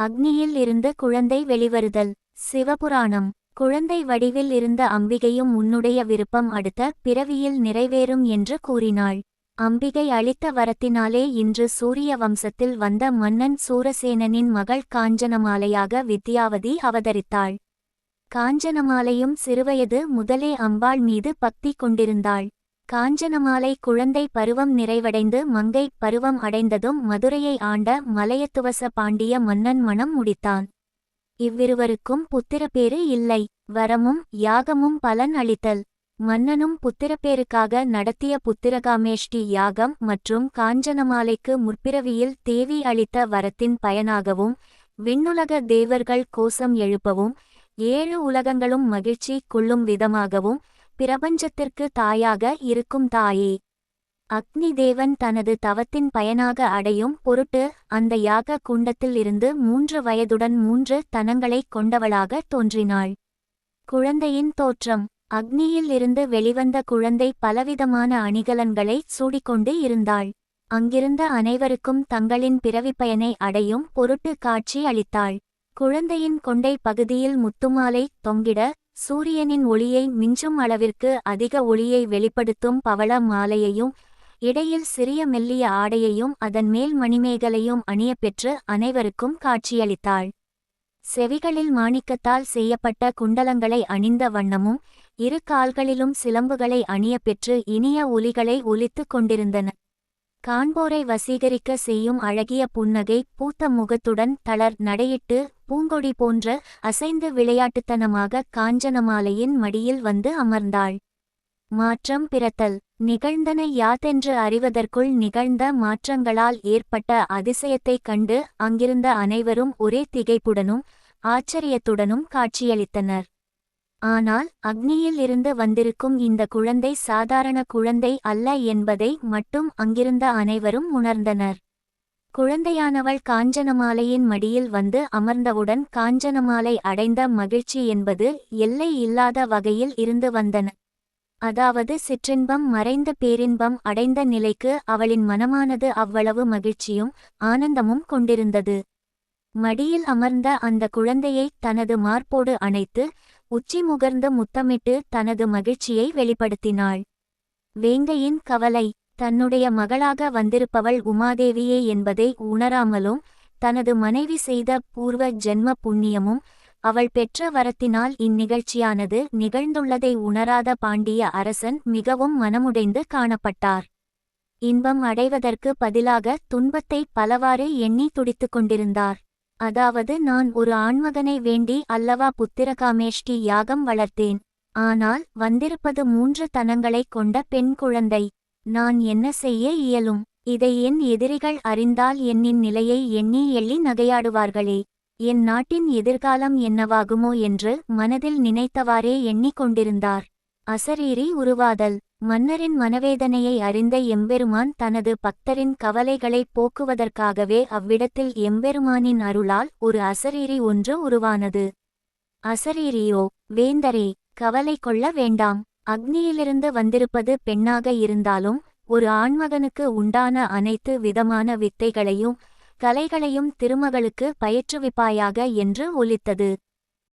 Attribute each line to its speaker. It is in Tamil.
Speaker 1: அக்னியில் இருந்து குழந்தை வெளிவருதல். சிவபுராணம். குழந்தை வடிவில் இருந்த அம்பிகையும் உன்னுடைய விருப்பம் அடுத்த பிறவியில் நிறைவேறும் என்று கூறினாள். அம்பிகை அளித்த வரத்தினாலே இன்று சூரிய வம்சத்தில் வந்த மன்னன் சூரசேனனின் மகள் காஞ்சனமாலையாக வித்யாவதி அவதரித்தாள். காஞ்சனமாலையும் சிறுவயது முதலே அம்பாள் மீது பக்தி கொண்டிருந்தாள். காஞ்சனமாலை குழந்தை பருவம் நிறைவடைந்து மங்கை பருவம் அடைந்ததும் மதுரையை ஆண்ட மலையத்துவச பாண்டிய மன்னன் மனம் முடித்தான். இவ்விருவருக்கும் புத்திரப்பேறு இல்லை. வரமும் யாகமும் பலன் அளித்தல். மன்னனும் புத்திரப்பேருக்காக நடத்திய புத்திரகாமேஷ்டி யாகம் மற்றும் காஞ்சனமாலைக்கு முற்பிறவியில் தேவி அளித்த வரத்தின் பயனாகவும் விண்ணுலக தேவர்கள் கோஷம் எழுப்பவும் ஏழு உலகங்களும் மகிழ்ச்சி கொள்ளும் விதமாகவும் பிரபஞ்சத்திற்கு தாயாக இருக்கும் தாயே. அக்னி தேவன் தனது தவத்தின் பயனாக அடையும் பொருட்டு அந்த யாக குண்டத்தில் இருந்து மூன்று வயதுடன் மூன்று தனங்களைக் கொண்டவளாக தோன்றினாள். குழந்தையின் தோற்றம். அக்னியில் இருந்து வெளிவந்த குழந்தை பலவிதமான அணிகலன்களை சூடிக்கொண்டு இருந்தாள். அங்கிருந்த அனைவருக்கும் தங்களின் பிறவிப்பயனை அடையும் பொருட்டு காட்சி அளித்தாள். குழந்தையின் கொண்டை பகுதியில் முத்துமாலை தொங்கிட சூரியனின் ஒளியை மிஞ்சும் அளவிற்கு அதிக ஒளியை வெளிப்படுத்தும் பவள மாலையையும் இடையில் சிறிய மெல்லிய ஆடையையும் அதன் மேல் மணிமேகலையும் அணியப்பெற்று அனைவருக்கும் காட்சியளித்தாள். செவிகளில் மாணிக்கத்தால் செய்யப்பட்ட குண்டலங்களை அணிந்த வண்ணமும் இரு கால்களிலும் சிலம்புகளை அணியப்பெற்று இனிய ஒலிகளை ஒலித்துக் கொண்டிருந்தன. காண்போரை வசீகரிக்க செய்யும் அழகிய புன்னகை பூத்த முகத்துடன் தளர் நடையிட்டு பூங்கொடி போன்ற அசைந்து விளையாட்டுத்தனமாக காஞ்சனமாலையின் மடியில் வந்து அமர்ந்தாள். மாற்றம் பிறத்தல். நிகழ்ந்தன யாதென்று அறிவதற்குள் நிகழ்ந்த மாற்றங்களால் ஏற்பட்ட அதிசயத்தைக் கண்டு அங்கிருந்த அனைவரும் ஒரே திகைப்புடனும் ஆச்சரியத்துடனும் காட்சியளித்தனர். ஆனால் அக்னியில் இருந்து வந்திருக்கும் இந்த குழந்தை சாதாரண குழந்தை அல்ல என்பதை மட்டும் அங்கிருந்த அனைவரும் உணர்ந்தனர். குழந்தையானவள் காஞ்சனமாலையின் மடியில் வந்து அமர்ந்தவுடன் காஞ்சனமாலை அடைந்த மகிழ்ச்சி என்பது எல்லை இல்லாத வகையில் இருந்து வந்தன. அதாவது சிற்றின்பம் மறைந்த பேரின்பம் அடைந்த நிலைக்கு அவளின் மனமானது அவ்வளவு மகிழ்ச்சியும் ஆனந்தமும் கொண்டிருந்தது. மடியில் அமர்ந்த அந்த குழந்தையை தனது மார்போடு அணைத்து உச்சி முகர்ந்து முத்தமிட்டு தனது மகிழ்ச்சியை வெளிப்படுத்தினாள். வேங்கையின் கவலை தன்னுடைய மகளாக வந்திருப்பவள் உமாதேவியே என்பதை உணராமலும் தனது மனைவி செய்த பூர்வ ஜென்ம புண்ணியமும் அவள் பெற்ற வரத்தினால் இந்நிகழ்ச்சியானது நிகழ்ந்துள்ளதை உணராத பாண்டிய அரசன் மிகவும் மனமுடைந்து காணப்பட்டார். இன்பம் அடைவதற்கு பதிலாக துன்பத்தை பலவாறு எண்ணி துடித்துக் கொண்டிருந்தார். அதாவது நான் ஒரு ஆண்மகனை வேண்டி அல்லவா புத்திரகாமேஷ்டி யாகம் வளர்த்தேன். ஆனால் வந்திருப்பது மூன்று தனங்களைக் கொண்ட பெண் குழந்தை. நான் என்ன செய்ய இயலும்? இதை என் எதிரிகள் அறிந்தால் என்னின் நிலையை எண்ணி எள்ளி நகையாடுவார்களே. என் நாட்டின் எதிர்காலம் என்னவாகுமோ என்று மனதில் நினைத்தவாறே எண்ணிக் கொண்டிருந்தார். அசரீரி உருவாதல். மன்னரின் மனவேதனையை அறிந்த எம்பெருமான் தனது பக்தரின் கவலைகளை போக்குவதற்காகவே அவ்விடத்தில் எம்பெருமானின் அருளால் ஒரு அசரீரி ஒன்று உருவானது. அசரீரியோ வேந்தரே கவலை கொள்ள வேண்டாம். அக்னியிலிருந்து வந்திருப்பது பெண்ணாக இருந்தாலும் ஒரு ஆண்மகனுக்கு உண்டான அனைத்து விதமான வித்தைகளையும் கலைகளையும் திருமகளுக்கு பயிற்றுவிப்பாயாக என்று ஒலித்தது.